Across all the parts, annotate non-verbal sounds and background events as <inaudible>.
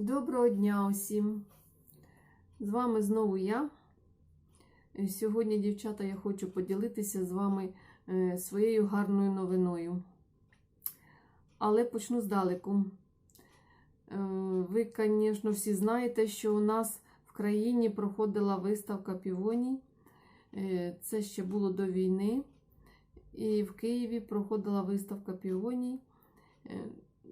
Доброго дня усім! З вами знову я. Е, Сьогодні, дівчата, я хочу поділитися з вами е, своєю гарною новиною. Але почну здалеку. Е, Ви, звісно, всі знаєте, що у нас в країні проходила виставка півоній. Це ще було до війни. І в Києві проходила виставка півоній.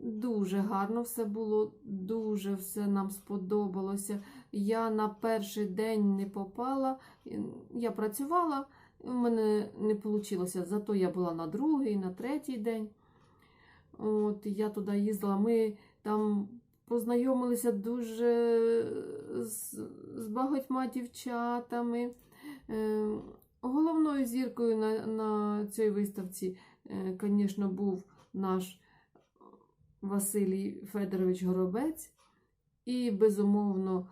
Е, Дуже гарно все було, дуже все нам сподобалося. Я на перший день не попала, я працювала, у мене не вийшло. Зато я була на другий, на третій день. От, я туди їздила. Ми там познайомилися дуже з, з багатьма дівчатами. Е, Головною зіркою на, на цій виставці, звісно, був наш. Василій Федорович Горобець і, безумовно,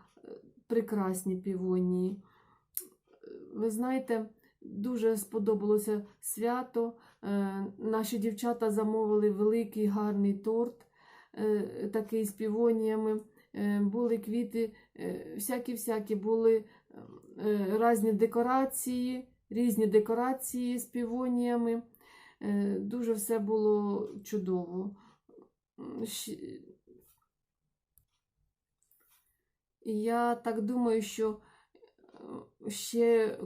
прекрасні півонії. Ви знаєте, дуже сподобалося свято. Е, Наші дівчата замовили великий гарний торт, е, такий з півоніями. Е, Були квіти, всякі-всякі, були різні декорації, різні декорації з півоніями. Дуже все було чудово. Я так думаю, що е, ще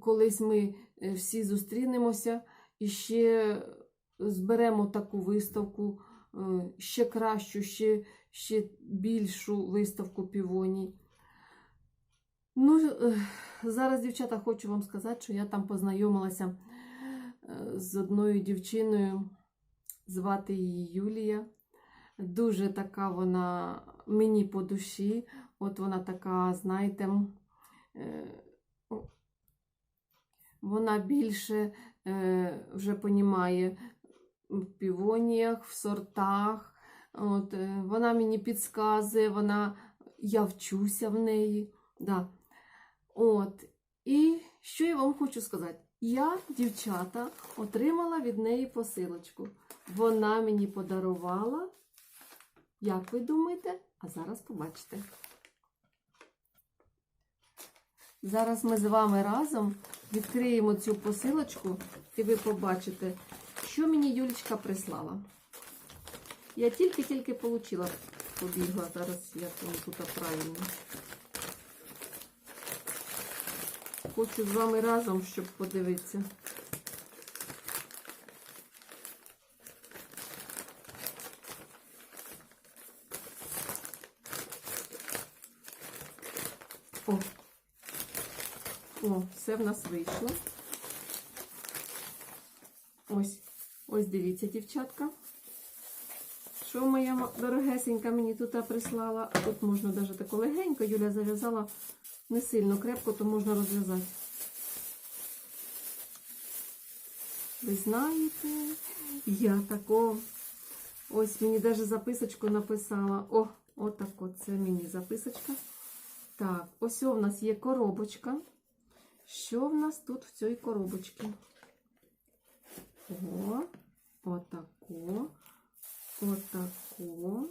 колись ми е, всі зустрінемося і ще зберемо таку виставку, е, ще кращу, ще, ще більшу виставку півоній. Ну, зараз, дівчата, хочу вам сказати, що я там познайомилася з одною дівчиною, звати її Юлія. Дуже така вона мені по душі. От вона така, знаєте, е, вона більше е, вже понімає в півоніях, в сортах. От, е, вона мені підказує, вона, я вчуся в неї. Да. От. І що я вам хочу сказати? Я, дівчата, отримала від неї посилочку. Вона мені подарувала. Як ви думаєте? А зараз побачите. Зараз ми з вами разом відкриємо цю посилочку, і ви побачите, що мені Юлічка прислала. Я тільки-тільки отримала, побігла зараз, як воно тут правильно. Хочу з вами разом, щоб подивитися. О, О, все в нас вийшло. Ось, ось дивіться, дівчатка. Що моя дорогесенька мені тут прислала? Тут можна навіть тако легенько, Юля зав'язала не сильно крепко, то можна розв'язати. Ви знаєте, я тако, ось мені навіть записочку написала. О, отако, це мені записочка. Так, ось у нас є коробочка. Що в нас тут в цій коробочці? О, отако, отако.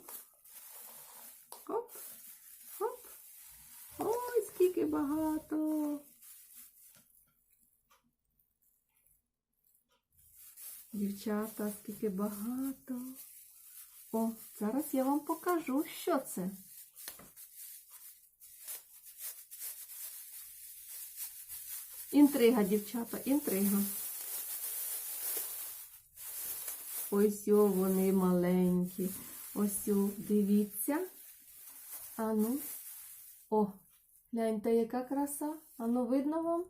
Оп, оп. Ой, скільки багато. Дівчата, скільки багато. О, зараз я вам покажу, що це. Інтрига, дівчата, інтрига. Ось о, вони маленькі. Ось о, дивіться. Ану. О, гляньте, яка краса. Ану, видно вам?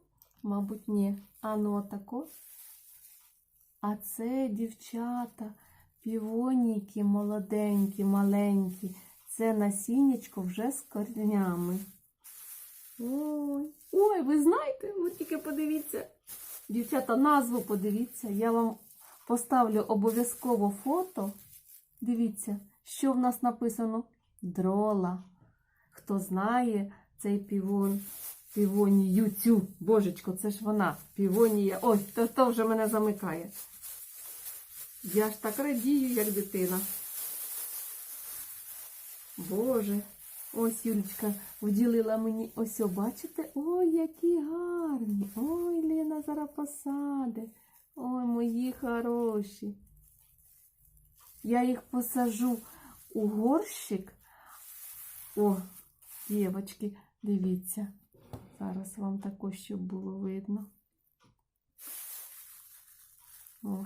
Мабуть, ні. Ану, отако. А це дівчата, півоніки молоденькі, маленькі. Це насіннячко вже з корнями. Ой, ой, ви знаєте, ви тільки подивіться. Дівчата, назву подивіться. Я вам поставлю обов'язково фото. Дивіться, що в нас написано? Дрола. Хто знає цей півон, півонію цю. Божечко, це ж вона. Півонія. Ой, то, то вже мене замикає. Я ж так радію, як дитина. Боже, Ось Юлечка вділила мені. Ось, о, бачите? Ой, які гарні. Ой, Лена зараз посаде. Ой, мої хороші. Я їх посажу у горщик. О, дівчатки, дивіться. Зараз вам також, щоб було видно. О,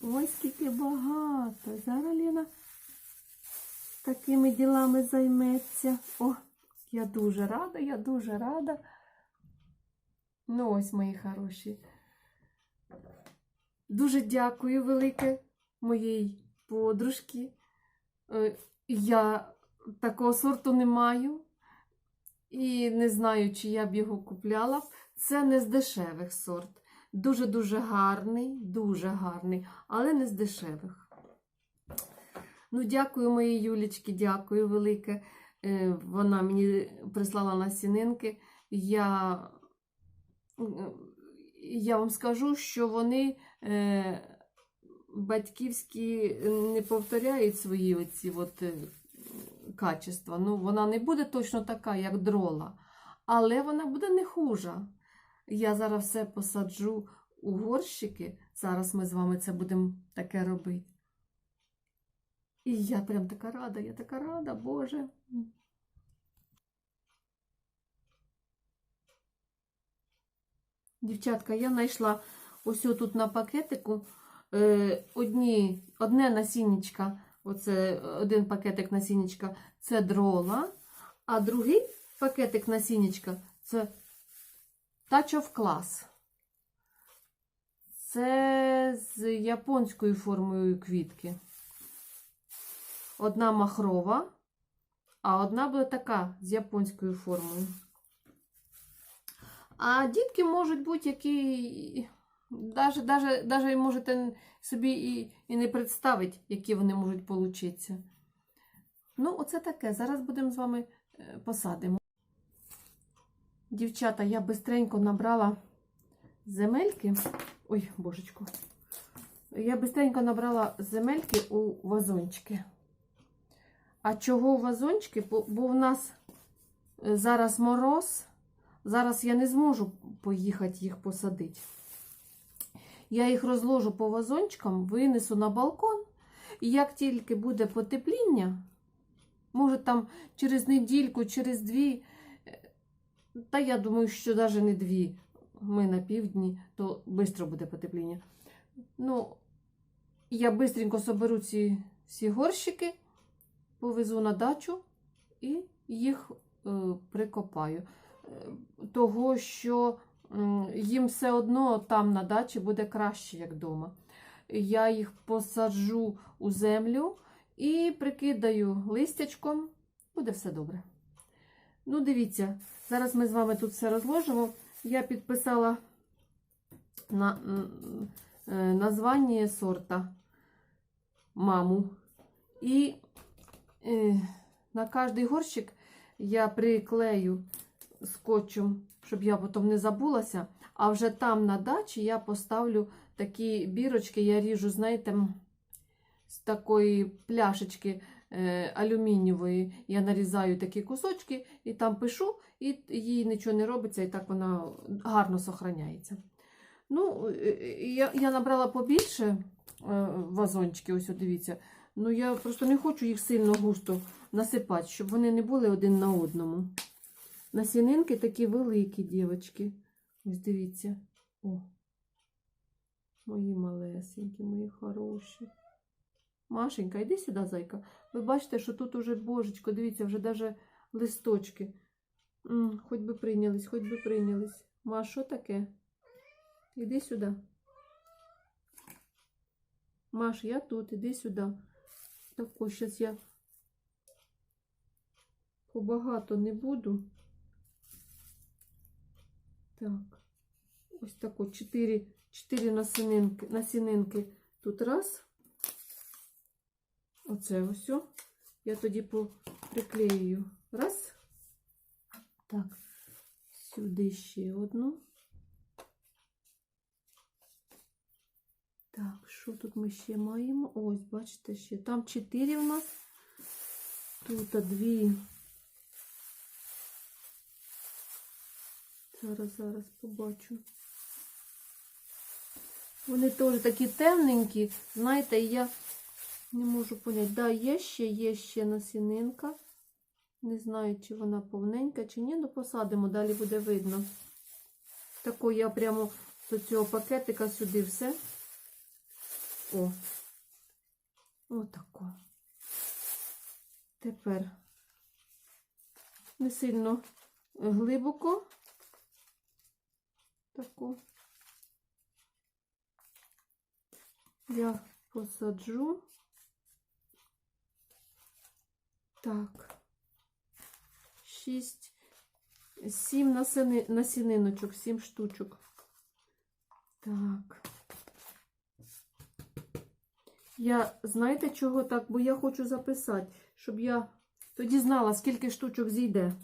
ой, скільки багато. Зараз Лена такими ділами займеться. О, я дуже рада, я дуже рада. Ну, ось, мої хороші. Дуже дякую велике моїй подружці. Е, Я такого сорту не маю. І не знаю, чи я б його купляла. Це не з дешевих сорт. Дуже-дуже гарний, дуже гарний, але не з дешевих. Ну, дякую моїй Юлічці, дякую велике. Е, Вона мені прислала насінинки. Я, е, я вам скажу, що вони е, батьківські не повторяють свої оці от, е, качества. Ну, вона не буде точно така, як дрола, але вона буде не хужа. Я зараз все посаджу у горщики. Зараз ми з вами це будемо таке робити. І я прям така рада, я така рада, Боже. Дівчатка, я знайшла ось тут на пакетику е, одні, одне насіннячка, оце один пакетик насіннячка, це дрола, а другий пакетик насіннячка це Touch of Class. Це з японською формою квітки. Одна махрова, а одна буде така з японською формою. А дітки можуть бути які. Даже, даже, даже можете собі і, і не представити, які вони можуть получитися. Ну, оце таке. Зараз будемо з вами е, посадимо. Дівчата, я бистренько набрала земельки. Ой, божечко. Я бистренько набрала земельки у вазончики. А чого вазончики? Бо, бо в нас е, зараз мороз. Зараз я не зможу поїхати їх посадити. Я їх розложу по вазончикам, винесу на балкон. І як тільки буде потепління, може там через недільку, через дві, е, та я думаю, що навіть не дві, ми на півдні, то швидко буде потепління. Ну, я швидко соберу ці всі горщики, повезу на дачу і їх е, прикопаю. Е, того, що їм все одно там на дачі буде краще, як вдома. Я їх посаджу у землю і прикидаю листячком, буде все добре. Ну, дивіться, зараз ми з вами тут все розложимо. Я підписала на е, названня сорта маму. І на кожний горщик я приклею скотчем, щоб я потім не забулася. А вже там на дачі я поставлю такі бірочки, я ріжу, знаєте, з такої пляшечки е, алюмінієвої. Я нарізаю такі кусочки і там пишу, і їй нічого не робиться, і так вона гарно сохраняється. Ну, е, е, я, я набрала побільше е, вазончики, ось дивіться. Ну, я просто не хочу їх сильно густо насипати, щоб вони не були один на одному. Насінинки такі великі, дівчатки. Ось дивіться. О. Мої малесенькі, мої хороші. Машенька, йди сюди, зайка. Ви бачите, що тут уже божечко, дивіться, вже навіть листочки. М, хоч би прийнялись, хоч би прийнялись. Ма, що таке? Іди сюди. Маш, я тут, іди сюди. Так, ось зараз я побагато не буду. Так, ось так от 4, 4 насінинки, насінинки тут раз. Оце ось. Я тоді приклею. Раз. Так, сюди ще одну. Так, що тут ми ще маємо? Ось, бачите, ще там 4 в нас. Тут 2. Зараз, зараз побачу. Вони теж такі темненькі, знаєте, я не можу поняти. Да, є ще, є ще насінинка. Не знаю, чи вона повненька, чи ні, але посадимо, далі буде видно. Тако я прямо до цього пакетика сюди все. О. Отако. Тепер не сильно глибоко. Таку. Я посаджу. Так. Шість, сім насіниночок, сім штучок. Так. Я, знаєте, чого так? Бо я хочу записати, щоб я тоді знала, скільки штучок зійде.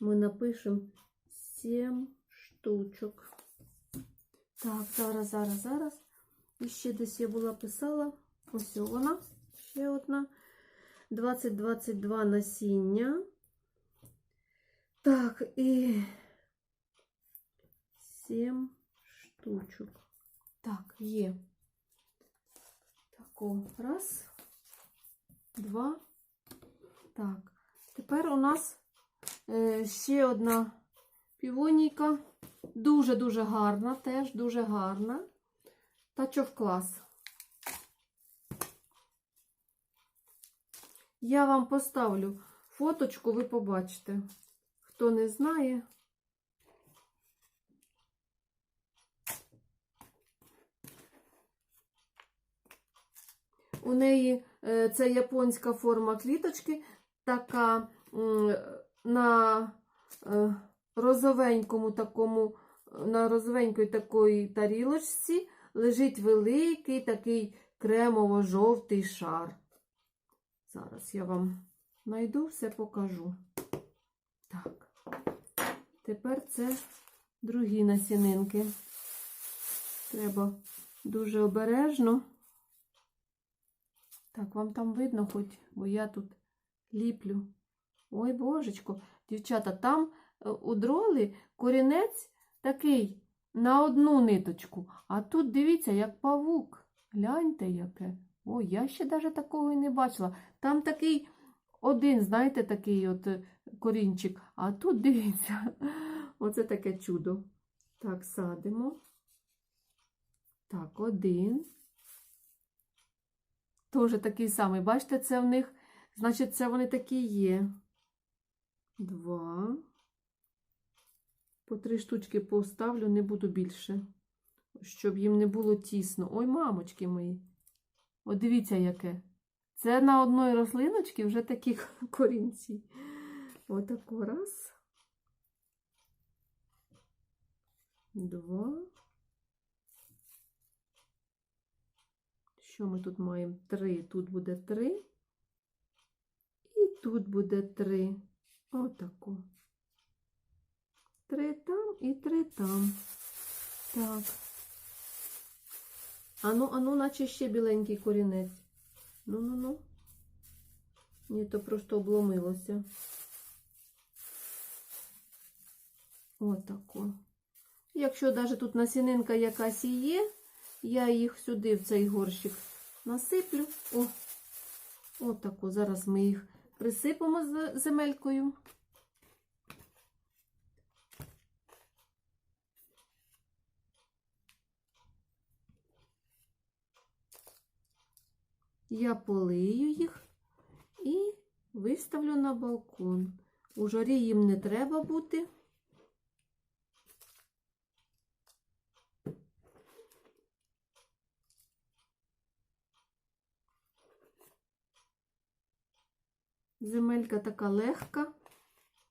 Ми напишемо 7 штучок. Так, зараз, зараз, зараз. І ще десь я була писала. Ось вона, ще одна. 20-22 насіння. Так, і 7 штучок. Так, є. Тако. Раз, два. Так. Тепер у нас е, ще одна півонійка. Дуже-дуже гарна, теж дуже гарна. Тачов клас. Я вам поставлю фоточку, ви побачите. Хто не знає. У неї е, це японська форма кліточки, така на е, розовенькому такому, на розовенькій такої тарілочці лежить великий такий кремово-жовтий шар. Зараз я вам знайду, все покажу. Так, тепер це другі насінинки. Треба дуже обережно. Так, вам там видно хоч, бо я тут ліплю. Ой, божечко, дівчата, там е, у дроли корінець такий на одну ниточку. А тут дивіться, як павук. Гляньте, яке. Ой, я ще навіть такого і не бачила. Там такий один, знаєте, такий от е, корінчик. А тут <laughs> дивіться, оце таке чудо. Так, садимо. Так, один. Тоже такий самий. Бачите, це в них, значить, це вони такі є. Два. По три штучки поставлю, не буду більше, щоб їм не було тісно. Ой, мамочки мої. От дивіться, яке. Це на одної рослиночці вже такі <laughs> корінці. Отако раз. Два. Що ми тут маємо? Три. Тут буде три. І тут буде три. Отако. Три там і три там. Так. Ану, ану, наче ще біленький корінець. Ну-ну-ну. Ні, то просто обломилося. Отако. Якщо навіть тут насінинка якась і є, я їх сюди, в цей горщик, насиплю. О, отако. Зараз ми їх присипемо з земелькою. Я полию їх і виставлю на балкон. У жарі їм не треба бути. Земелька така легка,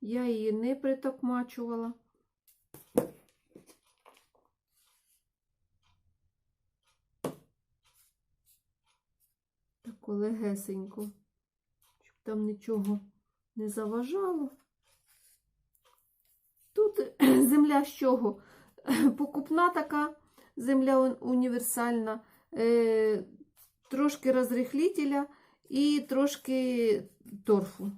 я її не притокмачувала. Тако легесенько, щоб там нічого не заважало. Тут <clears throat> земля з чого? <clears throat> Покупна така земля універсальна, е, трошки розрихлітеля і трошки торфу.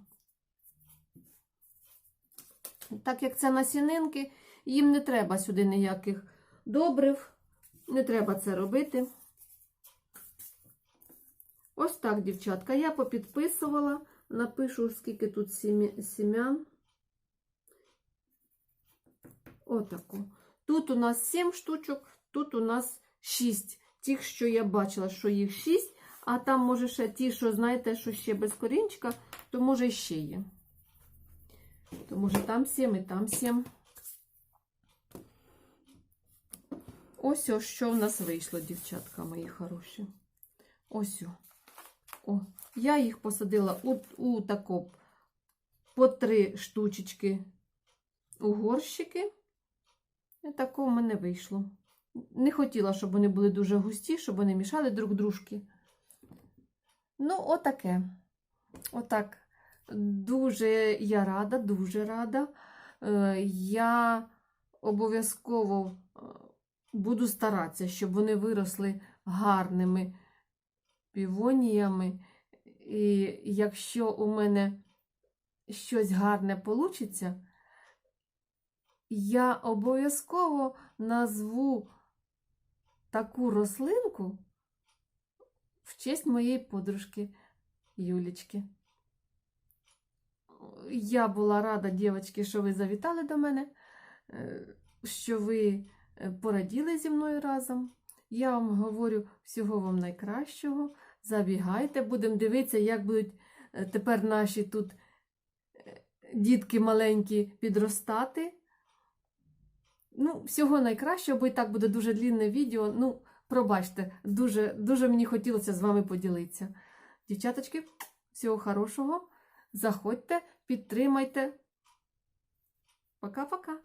Так як це насінинки, їм не треба сюди ніяких добрив, не треба це робити. Ось так, дівчатка, я попідписувала, напишу, скільки тут сім'ян. Отаку. Тут у нас 7 штучок, тут у нас 6. Тих, що я бачила, що їх 6, а там, може, ще ті, що знаєте, що ще без корінчика, то може ще є. То може там 7 і там 7. Ось ось що в нас вийшло, дівчатка мої хороші. Ось. о. Я їх посадила у, у тако по три штучечки у горщики. І тако в мене вийшло. Не хотіла, щоб вони були дуже густі, щоб вони мішали друг дружки. Ну, отаке. Отак. Дуже я рада, дуже рада. Е, Я обов'язково е, буду старатися, щоб вони виросли гарними півоніями. І якщо у мене щось гарне вийде, я обов'язково назву таку рослинку в честь моєї подружки Юлічки. Я була рада, дівчатки, що ви завітали до мене, е, що ви е, пораділи зі мною разом. Я вам говорю всього вам найкращого. Забігайте, будемо дивитися, як будуть е, тепер наші тут дітки маленькі підростати. Ну, всього найкращого, бо і так буде дуже длінне відео. Ну, пробачте, дуже, дуже мені хотілося з вами поділитися. Дівчаточки, всього хорошого. Заходьте, підтримайте. Пока-пока.